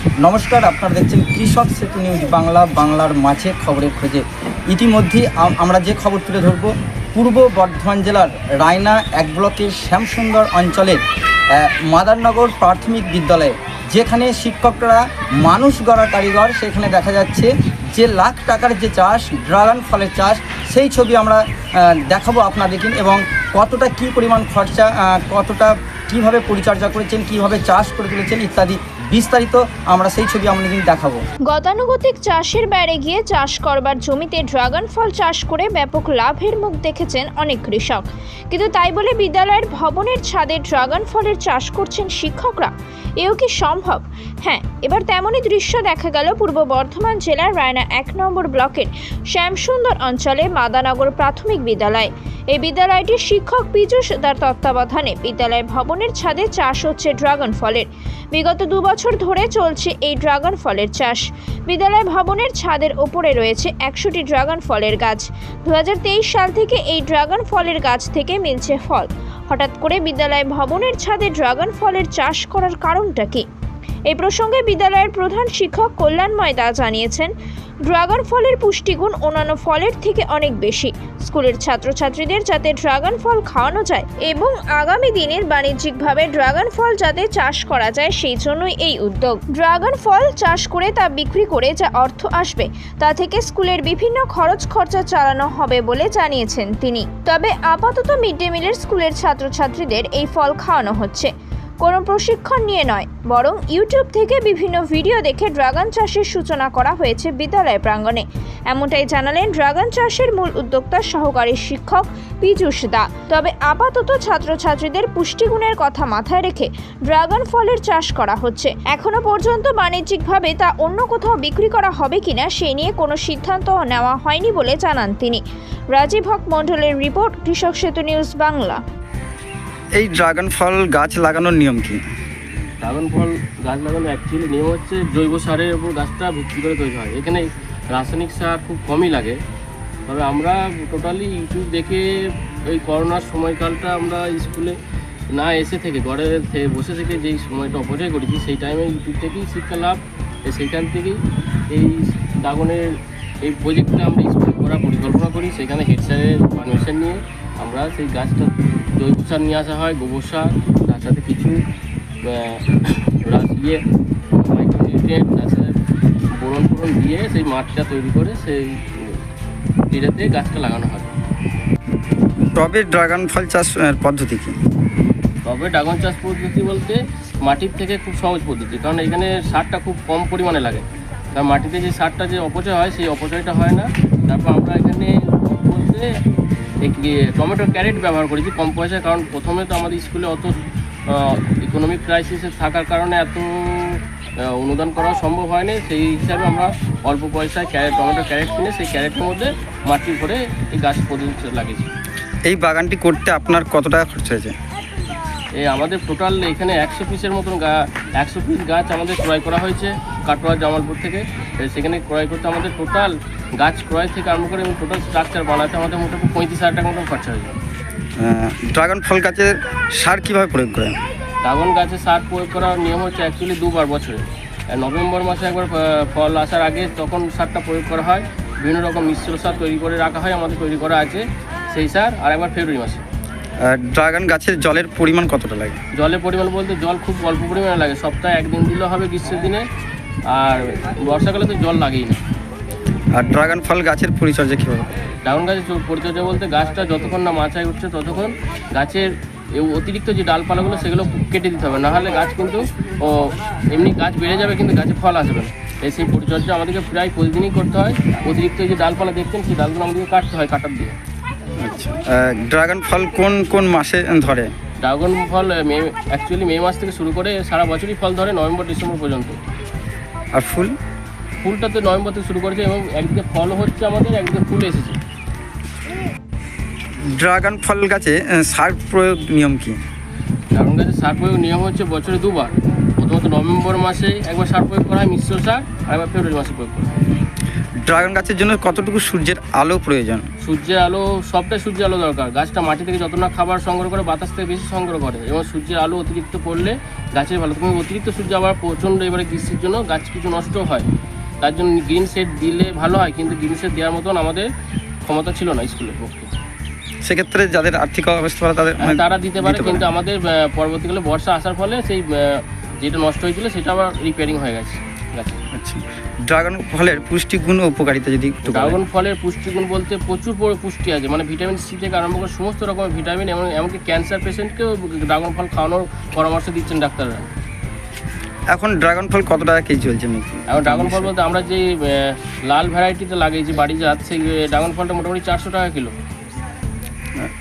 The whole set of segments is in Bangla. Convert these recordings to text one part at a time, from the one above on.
নমস্কার, আপনারা দেখছেন কৃষক সেতু নিউজ বাংলা, বাংলার মাঝে খবরের খোঁজে। ইতিমধ্যেই আমরা যে খবর তুলে ধরব, পূর্ব বর্ধমান জেলার রায়না এক ব্লকের শ্যামসুন্দর অঞ্চলের মাদারনগর প্রাথমিক বিদ্যালয়ে, যেখানে শিক্ষকরা মানুষ গড়া কারিগর, সেখানে দেখা যাচ্ছে যে লাখ টাকার যে চাষ, ড্রাগন ফলের চাষ, সেই ছবি আমরা দেখাবো আপনাদেরকে। এবং কতটা কি পরিমাণ খরচা কতটা কীভাবে পরিচর্যা করেছেন, কীভাবে চাষ করে তুলেছেন ইত্যাদি বিস্তারিত আমরা সেই ছবি আপনাদের দেখাবো। গতানুগতিক চাষের বাইরে গিয়ে চাষ করবার জমিতে ড্রাগন ফল চাষ করে ব্যাপক লাভের মুখ দেখেছেন অনেক কৃষক। কিন্তু তাই বলে বিদ্যালয়ের ভবনের ছাদে ড্রাগন ফলের চাষ করছেন শিক্ষকরা? এও কি সম্ভব? হ্যাঁ এবার তেমনই দৃশ্য দেখা গেল পূর্ব বর্ধমান জেলার রায়না এক নম্বর ব্লকের শ্যামসুন্দর অঞ্চলে মাদানগর প্রাথমিক বিদ্যালয়। এই বিদ্যালয়টির শিক্ষক পীযূষ তার তত্ত্বাবধানে বিদ্যালয় ভবনের ছাদে চাষ হচ্ছে ড্রাগন ফলের। বিগত দু বছর ধরে চলছে এই ড্রাগন ফলের চাষ। বিদ্যালয় ভবনের ছাদের ওপরে রয়েছে একশোটি ড্রাগন ফলের গাছ। দু হাজার তেইশ সাল থেকে এই ড্রাগন ফলের গাছ থেকে মিলছে ফল। হঠাৎ করে বিদ্যালয় ভবনের ছাদে ড্রাগন ফলের চাষ করার কারণটা কি? এই প্রসঙ্গে বিদ্যালয়ের প্রধান শিক্ষক কল্যাণময় দা জানিয়েছেন, ড্রাগন ফলের পুষ্টিগুণ অন্যান্য ফলের থেকে অনেক বেশি। স্কুলের ছাত্রছাত্রীদের যাতে ড্রাগন ফল খাওয়ানো যায় এবং আগামী দিনের বাণিজ্যিকভাবে ড্রাগন ফল যাতে চাষ করা যায় সেই জন্যই এই উদ্যোগ। ড্রাগন ফল চাষ করে তা বিক্রি করে যা অর্থ আসবে, তা থেকে স্কুলের বিভিন্ন খরচ খরচা চালানো হবে বলে জানিয়েছেন তিনি। তবে আপাতত মিড ডে মিলের স্কুলের ছাত্রছাত্রীদের এই ফল খাওয়ানো হচ্ছে। কোনো প্রশিক্ষণ নিয়ে নয়, বরং ইউটিউব থেকে বিভিন্ন ভিডিও দেখে ড্রাগন চাষের সূচনা করা হয়েছে বিদ্যালয় প্রাঙ্গণে। এমনটাই জানালেন ড্রাগন চাষের মূল উদ্যোক্তা সহকারী শিক্ষক পীযূষ দা। তবে আপাতত ছাত্রছাত্রীদের পুষ্টিগুণের কথা মাথায় রেখে ড্রাগন ফলের চাষ করা হচ্ছে। এখনও পর্যন্ত বাণিজ্যিকভাবে তা অন্য কোথাও বিক্রি করা হবে কিনা সে নিয়ে কোনো সিদ্ধান্ত নেওয়া হয়নি বলে জানান তিনি। রাজীব হক মণ্ডলের রিপোর্ট, কৃষক সেতু নিউজ বাংলা। এই ড্রাগন ফল গাছ লাগানোর নিয়ম কি? ড্রাগন ফল গাছ লাগানো অ্যাকচুয়ালি নিয়ম হচ্ছে জৈব সারের উপর গাছটা ভিত্তি করে তৈরি হয়। এখানে রাসায়নিক সার খুব কমই লাগে। তবে আমরা টোটালি ইউটিউব দেখে ওই করোনার সময়কালটা আমরা স্কুলে না এসে থেকে, ঘরে বসে থেকে যেই সময়টা অপচয় করেছি, সেই টাইমে ইউটিউব থেকেই শিক্ষা লাভ। সেইখান থেকেই এই ড্রাগনের এই প্রজেক্টটা আমরা স্কুলে করার পরিকল্পনা করি। সেখানে হেড স্যারের পারমিশন নিয়ে আমরা সেই গাছটা জৈব সার নিয়ে আসা হয় গোবর সার তার সাথে কিছু ইয়ে মাইক্রোনিউট্রিয়েন্ট তাছাড়া বোরন ফোরন দিয়ে সেই মাঠটা তৈরি করে সেই এটাতে গাছটা লাগানো হয়। টবে ড্রাগন ফল চাষ পদ্ধতি কি? তবে ড্রাগন চাষ পদ্ধতি বলতে মাটির থেকে খুব সহজ পদ্ধতি কারণ এখানে সারটা খুব কম পরিমাণে লাগে। কারণ মাটিতে যে সারটা যে অপচয় হয় সেই অপচয়টা হয় না। তারপর আমরা এখানে টমেটো ক্যারেট ব্যবহার করেছি কম পয়সায় কারণ প্রথমে তো আমাদের স্কুলে অত ইকোনমিক ক্রাইসিসে থাকার কারণে এত অনুদান করা সম্ভব হয়নি। সেই হিসাবে আমরা অল্প পয়সায় ক্যারেট টমেটো ক্যারেট কিনে সেই ক্যারেটের মধ্যে মাটি করে এই গাছ পদ্ধতি লাগিয়েছি। এই বাগানটি করতে আপনার কত টাকা খরচ হয়েছে? এই আমাদের টোটাল এখানে একশো পিসের মতন গা একশো পিস গাছ আমাদের ক্রয় করা হয়েছে। কাটোয়া জামালপুর থেকে। সেখানে ক্রয় করতে আমাদের টোটাল গাছ ক্রয় থেকে আরম্ভ করে এবং টোটাল স্ট্রাকচার বানাতে আমাদের মোটামুটি পঁয়ত্রিশ হাজার টাকা মতন খরচা হয়েছে ড্রাগন ফল গাছের সার কীভাবে প্রয়োগ করেন? ড্রাগন গাছে সার প্রয়োগ করার নিয়ম হচ্ছে অ্যাকচুয়ালি দুবার বছরে। নভেম্বর মাসে একবার ফল আসার আগে তখন সারটা প্রয়োগ করা হয়। বিভিন্ন রকম মিশ্র সার তৈরি করে রাখা হয় আমাদের তৈরি করা আছে সেই সার আর একবার ফেব্রুয়ারি মাসে। ড্রাগন গাছের জলের পরিমাণ কতটা লাগে? জলের পরিমাণ বলতে জল খুব অল্প পরিমাণে লাগে। সপ্তাহে একদিন দিলেও হবে গ্রীষ্মের দিনে আর বর্ষাকালে তো জল লাগেই না। আর ড্রাগন ফল গাছের পরিচর্যা কীভাবে? ড্রাগন গাছের পরিচর্যা বলতে গাছটা যতক্ষণ না মাচায় উঠছে ততক্ষণ গাছের অতিরিক্ত যে ডালপালাগুলো সেগুলো কেটে দিতে হবে। নাহলে গাছ কিন্তু ও এমনি গাছ বেড়ে যাবে কিন্তু গাছে ফল আসবে না। এই সেই পরিচর্যা আমাদেরকে প্রায় প্রতিদিনই করতে হয়। অতিরিক্ত যে ডালপালা দেখতেন সেই ডালগুলো আমাদেরকে কাটতে হয় কাটার দিয়ে। আচ্ছা। ড্রাগন ফল কোন কোন মাসে ধরে? ড্রাগন ফল মে অ্যাকচুয়ালি মে মাস থেকে শুরু করে সারা বছরই ফল ধরে নভেম্বর ডিসেম্বর পর্যন্ত। আর ফুল? ফুলটা তো নভেম্বর থেকে শুরু করেছে এবং একদিকে ফল হচ্ছে আমাদের একদিকে ফুল এসেছে। ড্রাগন ফল গাছে সার প্রয়োগ নিয়ম কি? ড্রাগন গাছে সার প্রয়োগ নিয়ম হচ্ছে বছরে দুবার। প্রথমত নভেম্বর মাসে একবার সার প্রয়োগ করা হয় মিশ্র সার আর একবার ফেব্রুয়ারি মাসে প্রয়োগ করা হয়। ড্রাগন গাছের জন্য কতটুকু সূর্যের আলো প্রয়োজন? সূর্যের আলো সবটাই সূর্যের আলো দরকার। গাছটা মাটি থেকে যত না খাবার সংগ্রহ করে বাতাস থেকে বেশি সংগ্রহ করে। এবং সূর্যের আলো অতিরিক্ত পড়লে গাছের ভালো তুমি অতিরিক্ত সূর্য আবার প্রচণ্ড এবারে গ্রীষ্মের জন্য গাছ কিছু নষ্ট হয়। তার জন্য গ্রিন শেড দিলে ভালো হয় কিন্তু গ্রিন শেড দেওয়ার মতন আমাদের ক্ষমতা ছিল না স্কুলের পক্ষে। সেক্ষেত্রে যাদের আর্থিক অবস্থা ভালো তাদের মানে তারা দিতে পারে কিন্তু আমাদের পরবর্তীকালে বর্ষা আসার ফলে সেই যেটা নষ্ট হয়েছিল সেটা আবার রিপেয়ারিং হয়ে গেছে গাছে। ড্রাগন ফলের পুষ্টিগুণ ও উপকারিতা যদি একটু ড্রাগন ফলের পুষ্টিগুণ বলতে প্রচুর পরি- পুষ্টি আছে মানে ভিটামিন সি থেকে আরম্ভ করে সমস্ত রকমের ভিটামিন এবং এমনকি ক্যান্সার পেশেন্টকেও ড্রাগন ফল খাওয়ানোর পরামর্শ দিচ্ছেন ডাক্তাররা। এখন ড্রাগন ফল কত টাকা কেজি চলছে এখন ড্রাগন ফল বলতে আমরা যে লাল ভ্যারাইটিতে লাগিয়েছি বাড়ি জাত সেই ড্রাগন ফলটা মোটামুটি চারশো টাকা কিলো।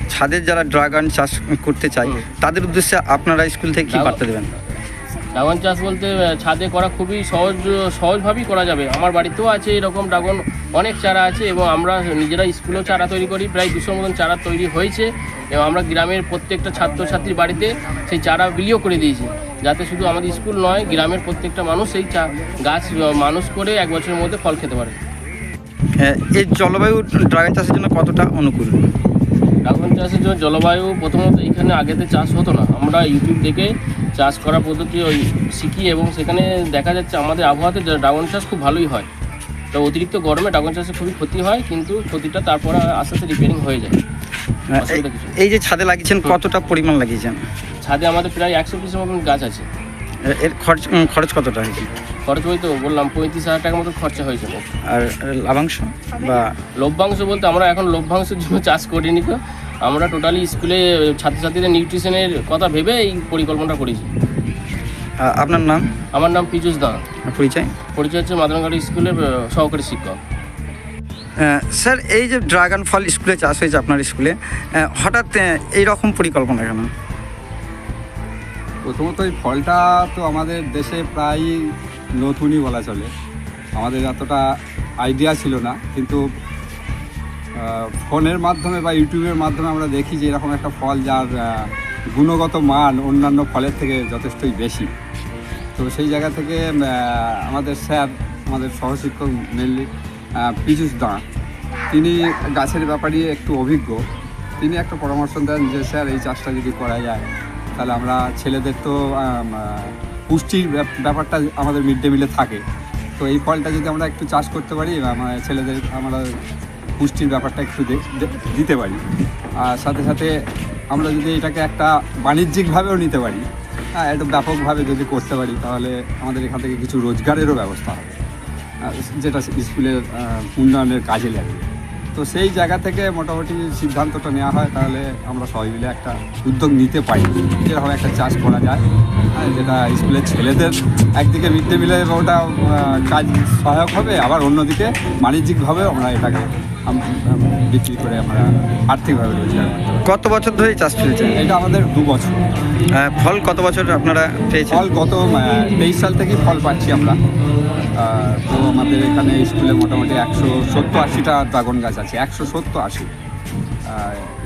ছাদের যারা ড্রাগন চাষ করতে চায় তাদের উদ্দেশ্যে আপনারা স্কুল থেকে কি বার্তা দেবেন? ড্রাগন চাষ বলতে ছাদে করা খুবই সহজ সহজভাবেই করা যাবে। আমার বাড়িতেও আছে এরকম ড্রাগন অনেক চারা আছে এবং আমরা নিজেরা স্কুলেও চারা তৈরি করি প্রায় দুশো মতন চারা তৈরি হয়েছে এবং আমরা গ্রামের প্রত্যেকটা ছাত্রছাত্রীর বাড়িতে সেই চারা বিলিও করে দিয়েছি। যাতে শুধু আমাদের স্কুল নয় গ্রামের প্রত্যেকটা মানুষ সেই চা গাছ মানুষ করে এক বছরের মধ্যে ফল খেতে পারে। আহ, এই জলবায়ু ড্রাগন চাষের জন্য কতটা অনুকূল? ড্রাগন চাষের জন্য জলবায়ু প্রথমত এখানে আগেতে চাষ হতো না। আমরা ইউটিউব দেখে চাষ করার পদ্ধতি ওই শিখি এবং সেখানে দেখা যাচ্ছে আমাদের আবহাওয়াতে ড্রাগন চাষ খুব ভালোই হয়। তো অতিরিক্ত গরমে ড্রাগন চাষে খুবই ক্ষতি হয় কিন্তু ক্ষতিটা তারপর আস্তে আস্তে রিপেয়ারিং হয়ে যায়। এই যে ছাদে লাগিয়েছেন কতটা পরিমাণ লাগিয়েছেন? ছাদে আমাদের প্রায় একশো পিসের মতন গাছ আছে। এর খরচ খরচ কতটা হয়েছে? খরচ ওই তো বললাম পঁয়ত্রিশ হাজার টাকার মতো খরচা হয়েছে আর লাভাংশ বা লভ্যাংশ বলতে আমরা এখন লভ্যাংশের জন্য চাষ করিনি তো। আমরা টোটালি স্কুলে ছাত্রছাত্রীদের নিউট্রিশনের কথা ভেবে এই পরিকল্পনাটা করেছি। আপনার নাম? আমার নাম পীযুষ দা পরিচয়? পরিচয় হচ্ছে মাদনঘাট স্কুলের সহকারী শিক্ষক। স্যার এই যে ড্রাগন ফল স্কুলে চাষ হয়েছে আপনার স্কুলে হঠাৎ এই রকম পরিকল্পনা কেন? প্রথমত এই ফলটা তো আমাদের দেশে প্রায় নতুনই বলা চলে। আমাদের এতটা আইডিয়া ছিল না কিন্তু ফোনের মাধ্যমে বা ইউটিউবের মাধ্যমে আমরা দেখি যে এরকম একটা ফল যার গুণগত মান অন্যান্য ফলের থেকে যথেষ্টই বেশি। তো সেই জায়গা থেকে আমাদের স্যার, আমাদের সহশিক্ষক মেনলি পীযুষ দাঁ, তিনি গাছের ব্যাপারে একটু অভিজ্ঞ। তিনি একটা পরামর্শ দেন যে, স্যার, এই চাষটা যদি করা যায়, তাহলে আমরা ছেলেদের তো পুষ্টির ব্যাপ- ব্যাপারটা আমাদের মিড ডে মিলে থাকে। তো এই ফলটা যদি আমরা একটু চাষ করতে পারি আমার ছেলেদের, আমরা পুষ্টির ব্যাপারটা একটু দিতে পারি। আর সাথে সাথে আমরা যদি এটাকে একটা বাণিজ্যিকভাবেও নিতে পারি হ্যাঁ একটু ব্যাপকভাবে যদি করতে পারি, তাহলে আমাদের এখান থেকে কিছু রোজগারেরও ব্যবস্থা হবে। যেটা স্কুলের উন্নয়নের কাজে লাগবে। তো সেই জায়গা থেকে মোটামুটি সিদ্ধান্তটা নেওয়া হয়, তাহলে আমরা সবাই মিলে একটা উদ্যোগ নিতে পারি। যেরকম একটা চাষ করা যায় যেটা স্কুলের ছেলেদের একদিকে মিড ডে মিলে ওটা কাজ সহায়ক হবে, আবার অন্যদিকে বাণিজ্যিকভাবে আমরা এটাকে বিক্রি করে আমরা আর্থিকভাবে রোজগার কত বছর ধরে চাষ চলছে? এটা আমাদের দু বছর। আহ, ফল কত বছর আপনারা পেয়েছেন? ফল গত তেইশ সাল থেকেই ফল পাচ্ছি আমরা। তো আমাদের এখানে স্কুলে মোটামুটি একশো সত্তর আশিটা ড্রাগন গাছ আছে। একশো সত্তর আশি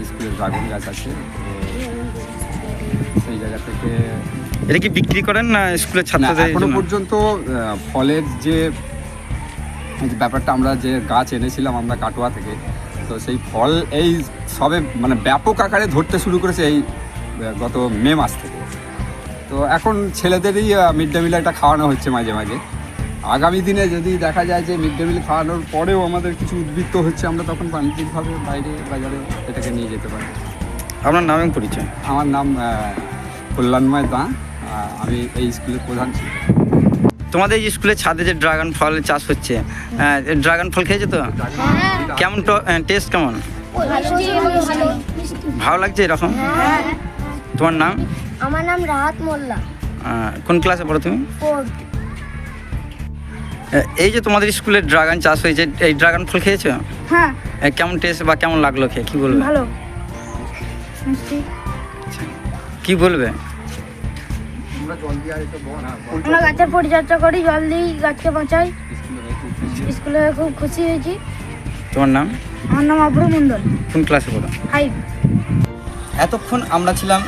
স্কুলে ড্রাগন গাছ আছে। সেই জায়গা থেকে এটা কি বিক্রি করেন না স্কুলের ছাত্রদের এখনও পর্যন্ত ফলের যে যে ব্যাপারটা আমরা যে গাছ এনেছিলাম আমরা কাটোয়া থেকে তো সেই ফল এই সবে মানে ব্যাপক আকারে ধরতে শুরু করেছে এই গত মে মাস থেকে। তো এখন ছেলেদেরই মিড ডে মিল একটা খাওয়ানো হচ্ছে মাঝে মাঝে। আগামী দিনে যদি দেখা যায় যে মিড ডে মিল খাওয়ানোর পরেও আমাদের কিছু উদ্বৃত্ত হচ্ছে আমরা তখন বাণিজ্যিকভাবে বাইরে বাজারে এটাকে নিয়ে যেতে পারি। আপনার নাম পরিচয়? আমার নাম কল্যাণময় দাঁ আমি এই স্কুলের প্রধান। শিক্ষক তোমাদের এই স্কুলের ছাদে যে ড্রাগন ফল চাষ হচ্ছে ড্রাগন ফল খেয়েছো তো? কেমন টেস্ট কেমন? ভালো লাগছে এরকম? তোমার নাম? আমার নাম রাহাত মোল্লা। কোন ক্লাসে পড়ো তুমি? এই যে তোমাদের স্কুলে ড্রাগন চাষ হয়েছে এই ড্রাগন ফল খেয়েছো? হ্যাঁ। কেমন টেস্ট বা কেমন লাগল খেয়ে? কি বলবে? ভালো। কি বলবে? আমরা গাছের পরিচর্যা করি জল দিই গাছকে বাঁচাই। স্কুলে খুব খুশি হয়েছি। তোমার নাম? আমার নাম অভ্র মণ্ডল। কোন ক্লাসে পড়ো? ফাইভ এতক্ষণ আমরা ছিলাম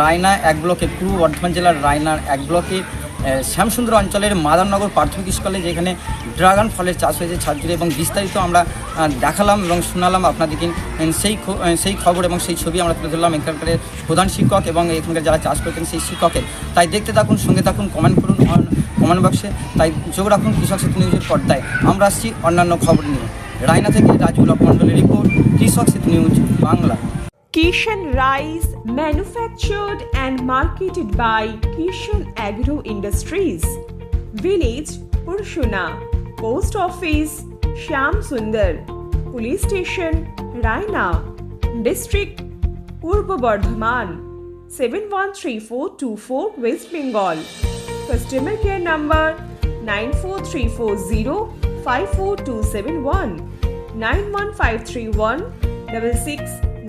রায়না এক ব্লকে পূর্ব বর্ধমান জেলার রায়নার এক ব্লকে শ্যামসুন্দর অঞ্চলের মাদারনগর প্রাথমিক স্কুলে যেখানে ড্রাগন ফলের চাষ হয়েছে ছাত্রী এবং বিস্তারিত আমরা দেখালাম এবং শোনালাম আপনাদেরকে সেই সেই খবর এবং সেই ছবি আমরা তুলে ধরলাম এখানকার প্রধান শিক্ষক এবং এখানকার যারা চাষ করছেন সেই শিক্ষকের। তাই দেখতে থাকুন, সঙ্গে থাকুন কমেন্ট করুন কমেন্ট বক্সে তাই যোগ রাখুন কৃষক সেতু নিউজের পর্দায়। আমরা আসছি অন্যান্য খবর নিয়ে। রায়না থেকে রাজু মণ্ডলের report, Krishak Setu news Bangla. Kishan Rice, manufactured and marketed by Kishan Agro Industries. Village Purshuna, Post Office Shyam Sundar, Police Station Raina, District Purba Bardhaman, 713424 West Bengal. Customer care number 94340 54271 91531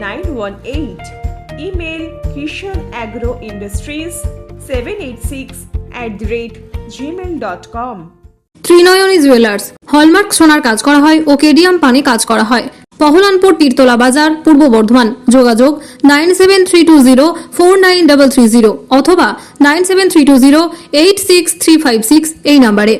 66918. Email Kishan Agro Industries 786 at the rate gmail.com. Trinayani jewellers hallmark সোনার কাজ করা হয় ও কেডিয়াম পানি কাজ করা হয় পহলানপুর তীরতলা বাজার, পূর্ব বর্ধমান যোগাযোগ nine seven three two zero four nine double three zero অথবা nine seven three two zero eight six three five six এই নাম্বারে